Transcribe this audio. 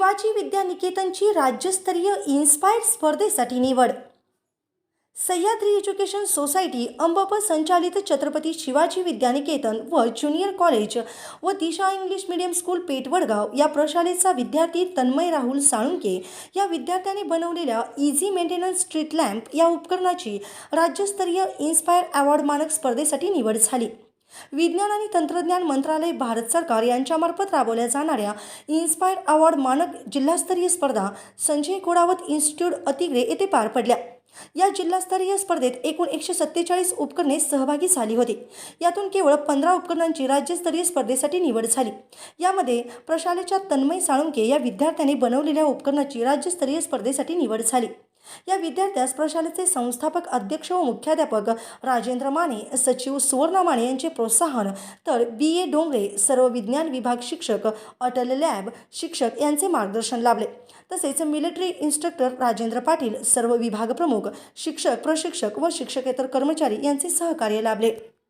शिवाजी विद्यानिकेतनची राज्यस्तरीय इन्स्पायर्ड स्पर्धेसाठी निवड. सह्याद्री एज्युकेशन सोसायटी अंबप संचालित छत्रपती शिवाजी विद्यानिकेतन व ज्युनियर कॉलेज व Disha English medium school Petvadgaon या प्रशालेचा विद्यार्थी तन्मय राहुल साळुंके या विद्यार्थ्याने बनवलेल्या इझी मेंटेनन्स स्ट्रीट लॅम्प या उपकरणाची राज्यस्तरीय इन्स्पायर अवॉर्ड मानक स्पर्धेसाठी निवड झाली. विज्ञान आणि तंत्रज्ञान मंत्रालय भारत सरकार यांच्यामार्फत राबवल्या जाणाऱ्या इन्स्पायर अवॉर्ड मानक जिल्हास्तरीय स्पर्धा संजय कोडावत इन्स्टिट्यूट अतिग्रे येथे पार पडल्या. या जिल्हास्तरीय स्पर्धेत एकूण एकशे सत्तेचाळीस उपकरणे सहभागी झाली होती. यातून केवळ पंधरा उपकरणांची राज्यस्तरीय स्पर्धेसाठी निवड झाली. यामध्ये प्रशालेच्या तन्मय साळुंके या विद्यार्थ्याने बनवलेल्या उपकरणाची राज्यस्तरीय स्पर्धेसाठी निवड झाली. या विद्यार्थ्यास प्रशालेचे संस्थापक अध्यक्ष व मुख्याध्यापक राजेंद्र माने सचिव सुवर्णा माने यांचे प्रोत्साहन तर बी ए डोंगरे सर्व विज्ञान विभाग शिक्षक अटल लॅब शिक्षक यांचे मार्गदर्शन लाभले. तसेच मिलिटरी इन्स्ट्रक्टर राजेंद्र पाटील सर्व विभाग प्रमुख शिक्षक प्रशिक्षक व शिक्षकेतर कर्मचारी यांचे सहकार्य लाभले.